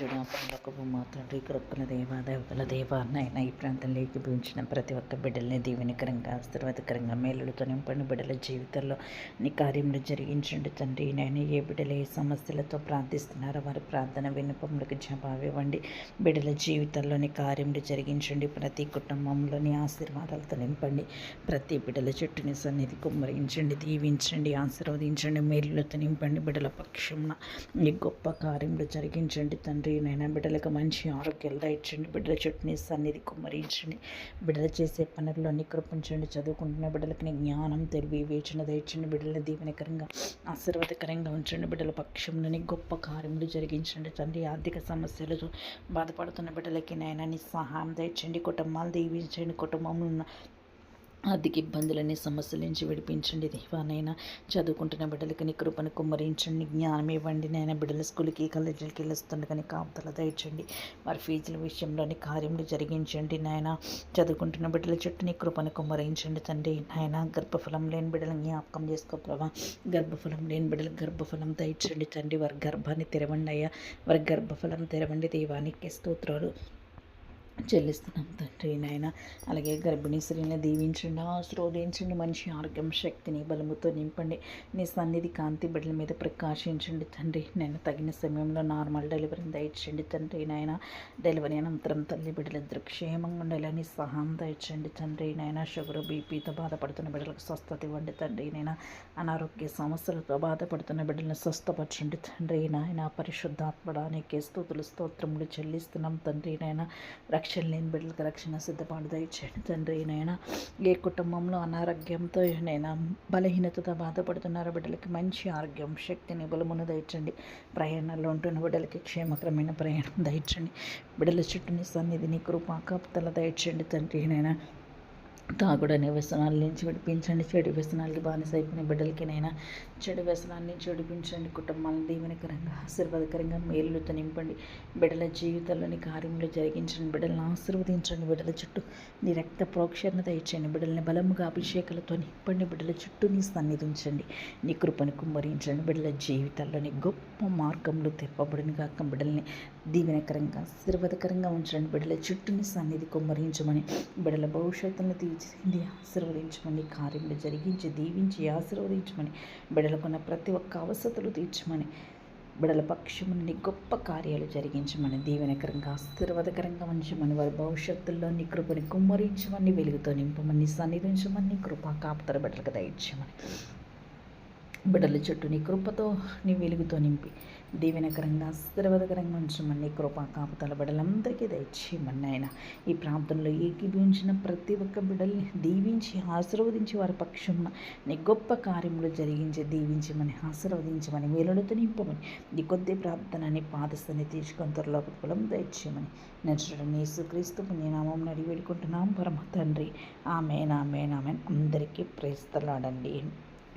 సూర్యుడు పరలోకపు మా కృపల దేవ దేవతల దేవ నాయన ఈ ప్రాంతంలో ఏకీభవించిన ప్రతి ఒక్క బిడ్డల్ని దీవెనికరంగా ఆశీర్వాదకరంగా మేలులతో నింపండి బిడ్డల జీవితంలో. నీ కార్యములు జరిగించండి తండ్రి. నాయన ఏ బిడ్డలు ఏ సమస్యలతో ప్రార్థిస్తున్నారో వారి ప్రార్థన విన్నపములకు జవాబు ఇవ్వండి. బిడ్డల జీవితంలోని కార్యములు జరిగించండి. ప్రతి కుటుంబంలోని ఆశీర్వాదాలతో నింపండి. ప్రతి బిడ్డల చుట్టూని సన్నిధి కుమ్మరించండి దీవించండి ఆశీర్వదించండి మేలులతో నింపండి బిడ్డల పక్షమున. ఈ గొప్ప కార్యములు జరిగించండి తండ్రి. నైనా బిడ్డలకు మంచి ఆరోగ్యాలు దయచండి బిడ్డల చుట్టూ సన్నిధి కుమ్మరించండి. బిడ్డలు చేసే పనుల్లో కృపించండి. చదువుకుంటున్న బిడ్డలకి జ్ఞానం తెలివి వేచన దయచండి బిడ్డల దీవెనకరంగా ఆశీర్వాదకరంగా ఉంచండి. బిడ్డల పక్షంలోని గొప్ప కార్యములు జరిగించండి. తండ్రి ఆర్థిక సమస్యలతో బాధపడుతున్న బిడ్డలకి నైనా సహాయం దయచండి కుటుంబాలు దీవించండి. కుటుంబంలో ఉన్న ఆర్థిక ఇబ్బందులని సమస్యల నుంచి విడిపించండి దేవానైనా. చదువుకుంటున్న బిడ్డలకి నీ కృపను కుమ్మరించండి. జ్ఞానం ఇవ్వండి నైనా బిడ్డల స్కూల్కి కాలేజీలకి వెళ్ళొస్తుండగానే కాపుతల దయచండి వారి ఫీజుల విషయంలోని కార్యములు జరిగించండి నాయన. చదువుకుంటున్న బిడ్డల చుట్టూ నీ కృపను కుమ్మరించండి తండ్రి నాయన. గర్భఫలం లేని బిడ్డలను జ్ఞాపకం చేసుకో ప్రభా. గర్భఫలం లేని బిడ్డలకు గర్భఫలం దయచండి తండ్రి. వారి గర్భాన్ని తెరవండి అయ్యా. వారి గర్భఫలం తెరవండి దేవానికి స్తోత్రాలు చెల్లిస్తున్నాం తండ్రి. నాయన అలాగే గర్భిణీ స్త్రీని దీవించండి ఆశ్రోదించండి మనిషి ఆరోగ్యం శక్తిని బలముతో నింపండి నీ సన్నిధి కాంతి బిడ్డల మీద ప్రకాశించండి తండ్రి. నేను తగిన సమయంలో నార్మల్ డెలివరీని దయచండి తండ్రి నాయన. డెలివరీ అనంతరం తల్లి బిడ్డల క్షేమంగా ఉండేలాని సహాయం దయచండి తండ్రి నాయన. షుగర్ బీపీతో బాధపడుతున్న బిడ్డలకు స్వస్థత ఇవ్వండి తండ్రి నాయన. అనారోగ్య సమస్యలతో బాధపడుతున్న బిడ్డలను స్వస్థపరచండి తండ్రి నాయన. పరిశుద్ధాత్మడానికి స్థుతులు స్తోత్రములు చెల్లిస్తున్నాం తండ్రి నాయన. రక్షణ లేని బిడ్డలకు రక్షణ సిద్ధపాటు దయచేయండి. తండ్రి నైనా ఏ కుటుంబంలో అనారోగ్యంతో నైనా బలహీనతతో బాధపడుతున్నారో బిడ్డలకి మంచి ఆరోగ్యం శక్తిని బలమును దయచండి. ప్రయాణాల్లో ఉంటున్న బిడ్డలకి క్షేమకరమైన ప్రయాణం దయచండి. బిడ్డల చుట్టూని సన్నిధిని కృపా కాపుతల దయచండి. తండ్రి నైనా తాగుడనే వ్యసనాల నుంచి విడిపించండి. చెడు వ్యసనాలకి బానిస అయిపోయిన బిడ్డలకినైనా చెడు వ్యసనాన్ని నుంచి కుటుంబాలను దీవెనకరంగా ఆశీర్వాదకరంగా మేలుతో నింపండి. బిడ్డల జీవితంలోని కార్యములు జరిగించండి. బిడ్డలను ఆశీర్వదించండి. బిడ్డల చుట్టూ నీ రక్త ప్రోక్షణత ఇచ్చండి బిడ్డల్ని బలముగా అభిషేకాలతో నింపండి. బిడ్డల చుట్టూ నీ సన్నిధించండి నీ కృపను కుమ్మరించండి. బిడ్డల జీవితాల్లోని గొప్ప మార్గంలో తెప్పబడిన కాక బిడ్డల్ని దీవెనకరంగా ఆశీర్వాదకరంగా ఉంచండి. బిడ్డల చుట్టూని సన్నిధి కుమ్మరించమని బిడ్డల భవిష్యత్తును తీర్చింది ఆశీర్వదించమని కార్యములు జరిగించి దీవించి ఆశీర్వదించమని బిడలకున్న ప్రతి ఒక్క అవసతులు తీర్చమని బిడల పక్షముని గొప్ప కార్యాలు జరిగించమని దీవెనకరంగా ఆశీర్వాదకరంగా ఉంచమని వారి భవిష్యత్తుల్లో నీ కృపని కుమ్మరించమని వెలుగుతో నింపమని సన్నిధించమని కృప కాపుతర బిడ్డలకు దయచేయమని. బిడ్డల చెట్టు నీ కృపతో నీ వెలుగుతో నింపి దీవెనకరంగా ఆశీర్వాదకరంగా ఉంచమని కృపా కాపుతల బిడ్డలందరికీ దయచేయమని ఆయన ఈ ప్రాంతంలో ఏకీభవించిన ప్రతి ఒక్క బిడ్డల్ని దీవించి ఆశీర్వదించి వారి పక్షం నీ గొప్ప కార్యములు జరిగించి దీవించమని ఆశీర్వదించమని వేలులతో నింపమని నీ కొద్ది ప్రార్థనని పాదస్థని తీసుకొని త్వరలో కులం దయచేయమని నచ్చడం యేసుక్రీస్తు పుణ్యనామం నడి వేడుకుంటున్నాం పరమ తండ్రి. Amen amen amen. అందరికీ ప్రేస్తలాడండి.